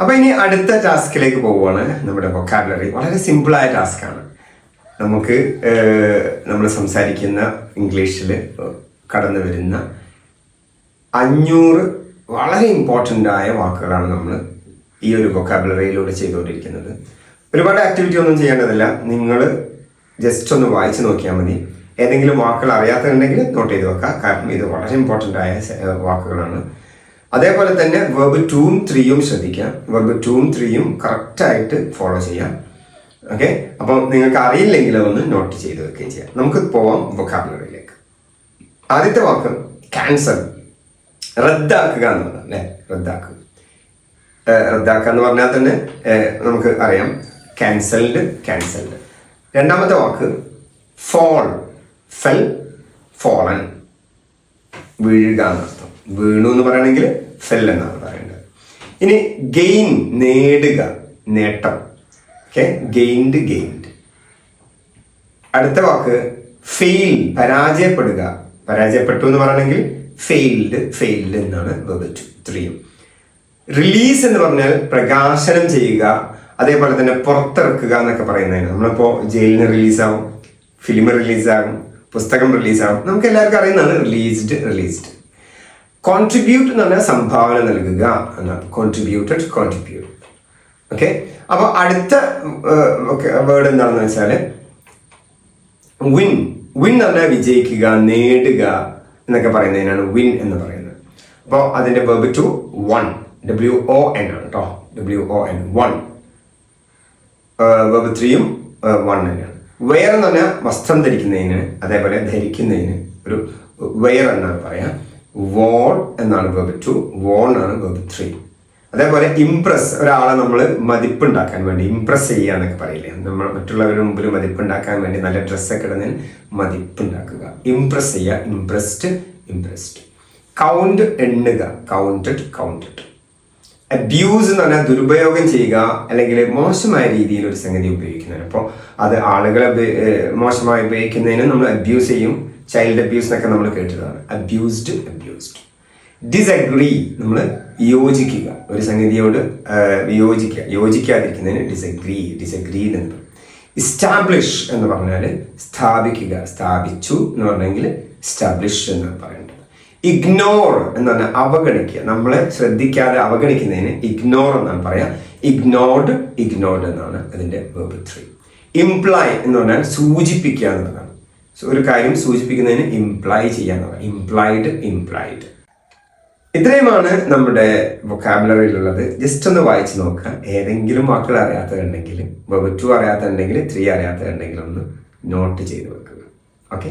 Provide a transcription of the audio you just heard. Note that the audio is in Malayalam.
അപ്പോൾ ഇനി അടുത്ത ടാസ്കിലേക്ക് പോവുകയാണ്. നമ്മുടെ വൊക്കാബുലറി വളരെ സിമ്പിളായ ടാസ്ക്കാണ്. നമുക്ക് നമ്മൾ സംസാരിക്കുന്ന ഇംഗ്ലീഷിൽ കടന്നു വരുന്ന അഞ്ഞൂറ് വളരെ ഇമ്പോർട്ടന്റ് ആയ വാക്കുകളാണ് നമ്മൾ ഈ ഒരു വൊക്കാബുലറിയിലൂടെ ചെയ്തുകൊണ്ടിരിക്കുന്നത്. ഒരുപാട് ആക്ടിവിറ്റി ഒന്നും ചെയ്യേണ്ടതില്ല. നിങ്ങൾ ജസ്റ്റ് ഒന്ന് വായിച്ചു നോക്കിയാൽ മതി. ഏതെങ്കിലും വാക്കുകൾ അറിയാത്തതുണ്ടെങ്കിൽ നോട്ട് ചെയ്ത് വെക്കാം കാരണം ഇത് വളരെ ഇമ്പോർട്ടന്റ് ആയ വാക്കുകളാണ്. അതേപോലെ തന്നെ വെബ് ടൂവും ത്രീയും ശ്രദ്ധിക്കാം വെബ് ടൂവും ത്രീയും കറക്റ്റായിട്ട് ഫോളോ ചെയ്യാം ഓക്കെ അപ്പം നിങ്ങൾക്ക് അറിയില്ലെങ്കിൽ ഒന്ന് നോട്ട് ചെയ്ത് വെക്കുകയും ചെയ്യാം. നമുക്ക് പോവാം വൊക്കാബുലറിയിലേക്ക് ആദ്യത്തെ വാക്ക് ക്യാൻസൽ റദ്ദാക്കുക എന്നുള്ളത് അല്ലേ? റദ്ദാക്കുക. റദ്ദാക്കുക എന്ന് പറഞ്ഞാൽ തന്നെ നമുക്ക് അറിയാം. ക്യാൻസൽഡ് ക്യാൻസൽഡ് രണ്ടാമത്തെ വാക്ക് ഫോൾ ഫെൽ ഫോളൻ വീഴുക എന്നർത്ഥം. വീണു എന്ന് പറയണമെങ്കിൽ ഫെൽ എന്നാണ് പറയേണ്ടത് ഇനി ഗെയിൻ നേടുക നേട്ടം. ഓക്കെ ഗെയിൻഡ് ഗെയിൻഡ് അടുത്ത വാക്ക് ഫെയിൽ പരാജയപ്പെടുക. പരാജയപ്പെട്ടു എന്ന് പറയണമെങ്കിൽ ഫെയിൽഡ് ഫെയിൽഡ് എന്നാണ് വെബ് ടു റിലീസ് എന്ന് പറഞ്ഞാൽ പ്രകാശനം ചെയ്യുക അതേപോലെ തന്നെ പുറത്തിറക്കുക എന്നൊക്കെ പറയുന്നതിന് നമ്മളിപ്പോൾ ജയിലിൽ നിന്ന് റിലീസാവും ഫിലിം റിലീസാകും പുസ്തകം റിലീസാകും നമുക്ക് എല്ലാവർക്കും അറിയുന്നതാണ് റിലീസ്ഡ് റിലീസ്ഡ് കോൺട്രിബ്യൂട്ട് എന്ന് പറഞ്ഞാൽ സംഭാവന നൽകുക എന്നാണ് കോൺട്രിബ്യൂട്ടഡ് കോൺട്രിബ്യൂട്ട് ഓക്കെ അപ്പോൾ അടുത്ത വേർഡ് എന്താണെന്ന് വെച്ചാൽ വിൻ വിൻ എന്ന് പറഞ്ഞാൽ വിജയിക്കുക നേടുക എന്നൊക്കെ പറയുന്നതിനാണ് വിൻ എന്ന് പറയുന്നത്. അപ്പോൾ അതിന്റെ verb two won W O N ആണ് കേട്ടോ W O N won verb ത്രീയും വൺ തന്നെയാണ്. വെയർ എന്ന് പറഞ്ഞാൽ വസ്ത്രം ധരിക്കുന്നതിന് അതേപോലെ ധരിക്കുന്നതിന് ഒരു വെയർ എന്നാണ് പറയാം. വോൺ എന്നാണ് വെബ് ടു വോൺ ആണ് വെബ് ത്രീ. അതേപോലെ ഇംപ്രസ് ഒരാളെ നമ്മൾ മതിപ്പുണ്ടാക്കാൻ വേണ്ടി ഇംപ്രസ് ചെയ്യുക എന്നൊക്കെ പറയില്ലേ? നമ്മൾ മറ്റുള്ളവരുടെ മുമ്പിൽ മതിപ്പുണ്ടാക്കാൻ വേണ്ടി നല്ല ഡ്രസ്സൊക്കെ ഇടുന്നതിന് മതിപ്പുണ്ടാക്കുക. ഇംപ്രസ് ചെയ്യുക ഇംപ്രസ്ഡ് ഇംപ്രസ്ഡ് കൗണ്ട് എണ്ണുക കൗണ്ടഡ് കൗണ്ടഡ് അബ്യൂസ് എന്ന് പറഞ്ഞാൽ ദുരുപയോഗം ചെയ്യുക അല്ലെങ്കിൽ മോശമായ രീതിയിൽ ഒരു സംഗതി ഉപയോഗിക്കുന്നതിന്. അപ്പോൾ അത് ആളുകളെ മോശമായി ഉപയോഗിക്കുന്നതിന് നമ്മൾ അബ്യൂസ് ചെയ്യും. ചൈൽഡ് അബ്യൂസ് എന്നൊക്കെ നമ്മൾ കേട്ടതാണ് അബ്യൂസ്ഡ് അബ്യൂസ്ഡ് ഡിസഗ്രി നമ്മൾ യോജിക്കുക ഒരു സംഗതിയോട് വിയോജിക്കുക. യോജിക്കാതിരിക്കുന്നതിന് ഡിസഗ്രി ഡിസഗ്രി എന്ന് പറയും. ഇസ്റ്റാബ്ലിഷ് എന്ന് പറഞ്ഞാൽ സ്ഥാപിക്കുക. സ്ഥാപിച്ചു എന്ന് പറഞ്ഞെങ്കിൽ ഇസ്റ്റാബ്ലിഷ് എന്ന് പറയേണ്ടത്. ഇഗ്നോർ എന്ന് പറഞ്ഞാൽ അവഗണിക്കുക. നമ്മളെ ശ്രദ്ധിക്കാതെ അവഗണിക്കുന്നതിന് ഇഗ്നോർ എന്നാണ് പറയാ. ഇഗ്നോർഡ് ഇഗ്നോർഡ് എന്നാണ് അതിന്റെ വേർബ് ത്രീ ഇംപ്ലൈ എന്ന് പറഞ്ഞാൽ സൂചിപ്പിക്കുക എന്നുള്ളതാണ്. ഒരു കാര്യം സൂചിപ്പിക്കുന്നതിന് ഇംപ്ലൈ ചെയ്യുക ഇംപ്ലൈഡ് ഇംപ്ലൈഡ് ഇത്രയുമാണ് നമ്മുടെ വൊക്കാബുലറിയിലുള്ളത് ജസ്റ്റ് ഒന്ന് വായിച്ച് നോക്കുക. ഏതെങ്കിലും വാക്കുകൾ അറിയാത്തതുണ്ടെങ്കിൽ വെബ് ടു അറിയാത്തതുണ്ടെങ്കിൽ ത്രീ അറിയാത്തതുണ്ടെങ്കിൽ ഒന്ന് നോട്ട് ചെയ്ത് വെക്കുക. ഓക്കെ